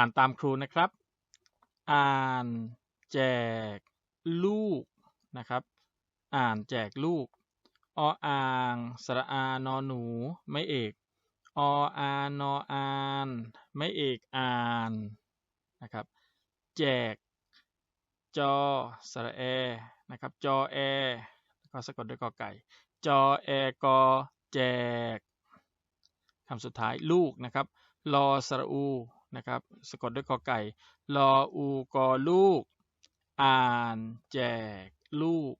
อ่านตามครูนะครับ อ่านแจกลูกนะครับ อ่านแจกลูก ออ่างสระอานอหนู ไม่เอก ออานออาน ไม่เอกอ่านนะครับ แจก จอสระแอ นะครับ จอแอก็สะกดด้วยกอไก่ จอแอกอแจกคำสุดท้ายลูกนะครับ ลอสระอู นะครับสะกดด้วยกอไก่ลออูกอลูก อ่านแจกลูก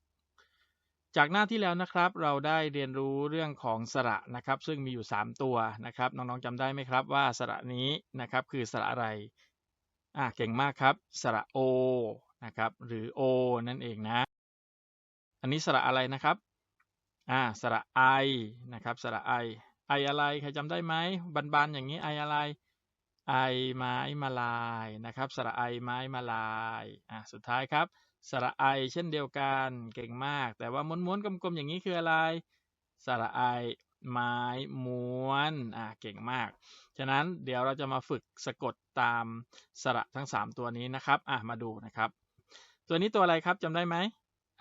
จากหน้าที่แล้วนะครับ เราได้เรียนรู้เรื่องของสระนะครับ ซึ่งมีอยู่ 3 ตัวนะครับน้องๆจำได้ไหมครับว่าสระนี้นะครับคือสระอะไรอ่าเก่งมากครับ สระโอนะครับหรือโอนั่นเองนะ อันนี้สระอะไรนะครับอ่าสระไอนะครับสระไอไออะไรใครจำได้ไหมบานๆอย่างนี้ไออะไร ไอไม้มาลายนะครับสระไอไม้มาลายอะสุดท้ายครับสระไอเช่นเดียวกันเก่งมาก แต่ว่าม้วนๆกลมๆอย่างนี้คืออะไรสระไอไม้ม้วนอะเก่งมาก ฉะนั้นเดี๋ยวเราจะมาฝึกสะกดตามสระทั้ง 3 ตัวนี้นะครับอะมาดูนะครับ ตัวนี้ตัวอะไรครับจำได้ไหม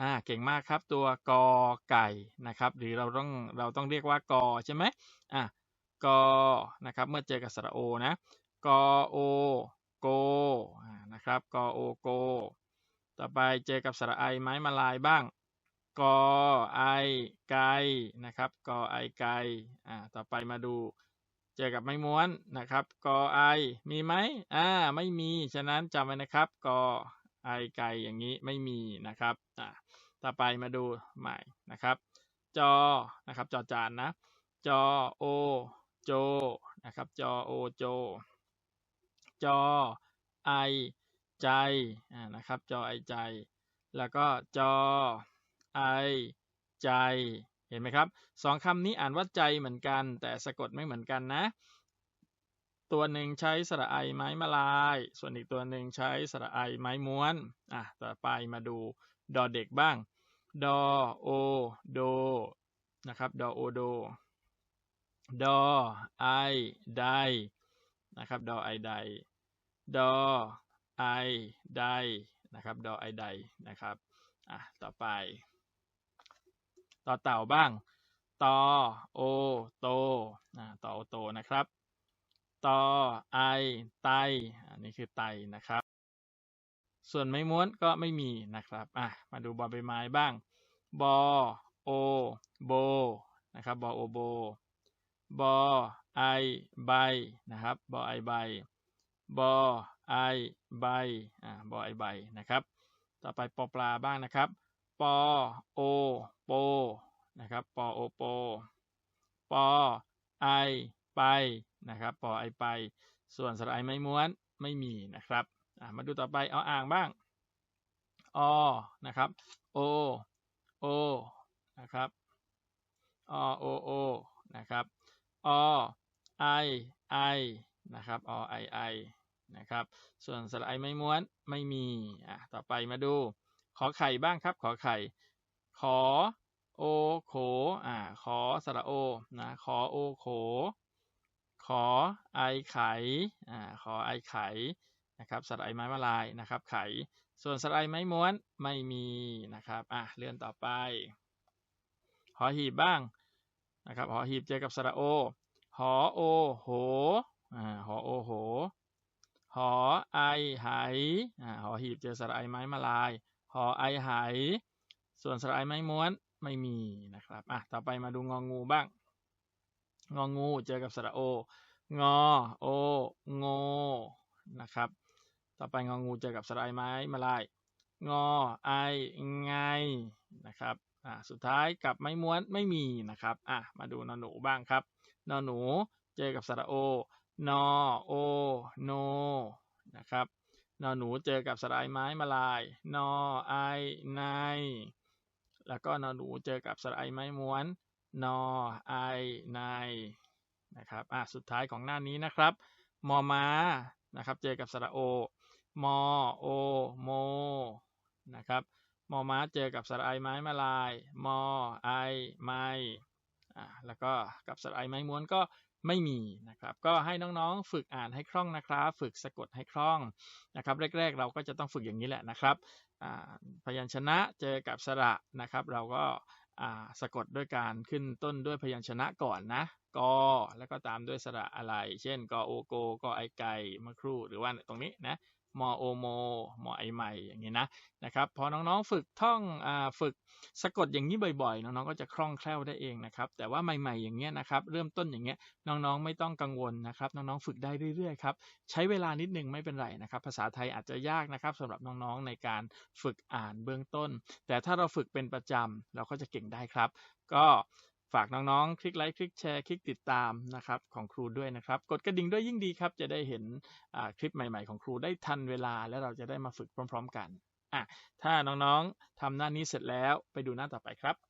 อ่าเก่งมากครับตัวกอไก่นะครับ หรือเราต้องเราต้องเรียกว่ากอใช่ไหมอะกอนะครับเมื่อเจอกับสระโอนะ กโอโกนะครับกโอโก ต่อไปเจอกับสระไอไม้มาลายบ้างกอไอไกนะครับกอไอไกอ่าต่อไปมาดูเจอกับไม้ม้วนนะครับกอไอมีไหมอ่าไม่มีฉะนั้นจำไว้นะครับกอไอไกอย่างนี้ไม่มีนะครับอ่าต่อไปมาดูใหม่นะครับ จอนะครับจอจานนะจอโอโจนะครับจอโอโจ จอไอใจนะครับจอไอใจ แล้วก็จอไอใจเห็นไหมครับสองคำนี้อ่านว่าใจเหมือนกัน แต่สะกดไม่เหมือนกันนะ ตัวหนึ่งใช้สระไอไม้มาลาย ส่วนอีกตัวหนึ่งใช้สระไอไม้ม้วนอะต่อไปมาดูดอเด็กบ้างดอโอโดนะครับดอโอโดดอไอได นะครับดอไอไดดอไอไดนะครับดอไอไดนะครับอะต่อไป ต่อเต่าบ้างตอโอโตอ่าต่อโอโตนะครับตอไอไตอันนี้คือไตนะครับ ส่วนไม้ม้วนก็ไม่มีนะครับอะมาดูบอใบไม้บ้างบอโอโบนะครับบอโอโบบอ ไอใบนะครับบอไอใบบอไอใบอ่าบอไอใบนะครับ ต่อไปปอปลาบ้างนะครับปอโอโปนะครับปอโอโปปอไอไปนะครับปอไอไป ส่วนสระไอไม่ม้วนไม่มีนะครับอ่ามาดูต่อไปเอาอ่างบ้างอนะครับโอโอนะครับอโอโอนะครับอ ไอไอนะครับอไอไอนะครับ ส่วนสระไอไม่ม้วนไม่มีอะต่อไปมาดู ขอไข่บ้างครับ ขอไข่ ขอโอโขอ่าขอสระโอนะขอโอโข ขอไอไข่อ่าขอไอไข่นะครับสระไอไม้มาลายนะครับ ไข่ ส่วนสระไอไม้ม้วนไม่มีนะครับอะเลื่อนต่อไปหอหีบบ้างนะครับหอหีบเจอกับสระโอ หอโอโหอ่าหอโอโห หอไอไหอ่าหอหีบเจอสระไอไม้มาลาย หอไอไหส่วนสระไอไม้ม้วนไม่มีนะครับอะต่อไปมาดูงองูบ้าง งองูเจอกับสระโอ งอโอโงนะครับ ต่อไปงองูเจอกับสระไอไม้มาลาย งอไอไงนะครับอ่าสุดท้ายกับไม้ม้วนไม่มีนะครับอะมาดูนอนหนูบ้างครับ นอหนู เจอกับสระโอ นอโอโนนะครับนอหนูเจอกับสระไอไม้มาลาย นอไอนายแล้วก็นอหนูเจอกับสระไอไม้ม้วน นอไอนายนะครับอะสุดท้ายของหน้านี้นะครับ มอมานะครับ เจอกับสระโอ มอโอโมนะครับ มอม้าเจอกับสระไอไม้มาลาย มอไอไม้ อ่าแล้วก็กับสระไอไม้ม้วนก็ไม่มีนะครับ ก็ให้น้องๆ ฝึกอ่านให้คล่องนะครับ ฝึกสะกดให้คล่องนะครับ แรก ๆ เราก็จะต้องฝึกอย่างนี้แหละนะครับพยัญชนะเจอกับสระนะครับ เราก็สะกดด้วยการขึ้นต้นด้วยพยัญชนะก่อนนะกอแล้วก็ตามด้วยสระอะไร เช่นกอโอโกกอไอไก่เมื่อครู่หรือว่าตรงนี้นะ มอโอโมมอไอใหม่อย่างนี้นะนะครับพอน้องๆฝึกท่องอฝึกสะกดอย่างนี้บ่อยๆ น้องๆก็จะคล่องแคล่วได้เองนะครับแต่ว่าใหม่ๆอย่างเงี้ยนะครับเริ่มต้นอย่างเงี้ยน้องๆไม่ต้องกังวลนะครับน้องๆฝึกได้เรื่อยๆครับใช้เวลานิดนึงไม่เป็นไรนะครับภาษาไทยอาจจะยากนะครับสำหรับน้องๆในการฝึกอ่านเบื้องต้น แต่ถ้าเราฝึกเป็นประจำเราก็จะเก่งได้ครับ ก็ ฝากน้องๆ คลิกไลค์ คลิกแชร์ คลิกติดตามนะครับของครูด้วยนะครับ กดกระดิ่งด้วยยิ่งดีครับ จะได้เห็นคลิปใหม่ๆ ของครูได้ทันเวลา และเราจะได้มาฝึกพร้อม ๆ กันอะถ้าน้องๆทำหน้านี้เสร็จแล้วไปดูหน้าต่อไปครับ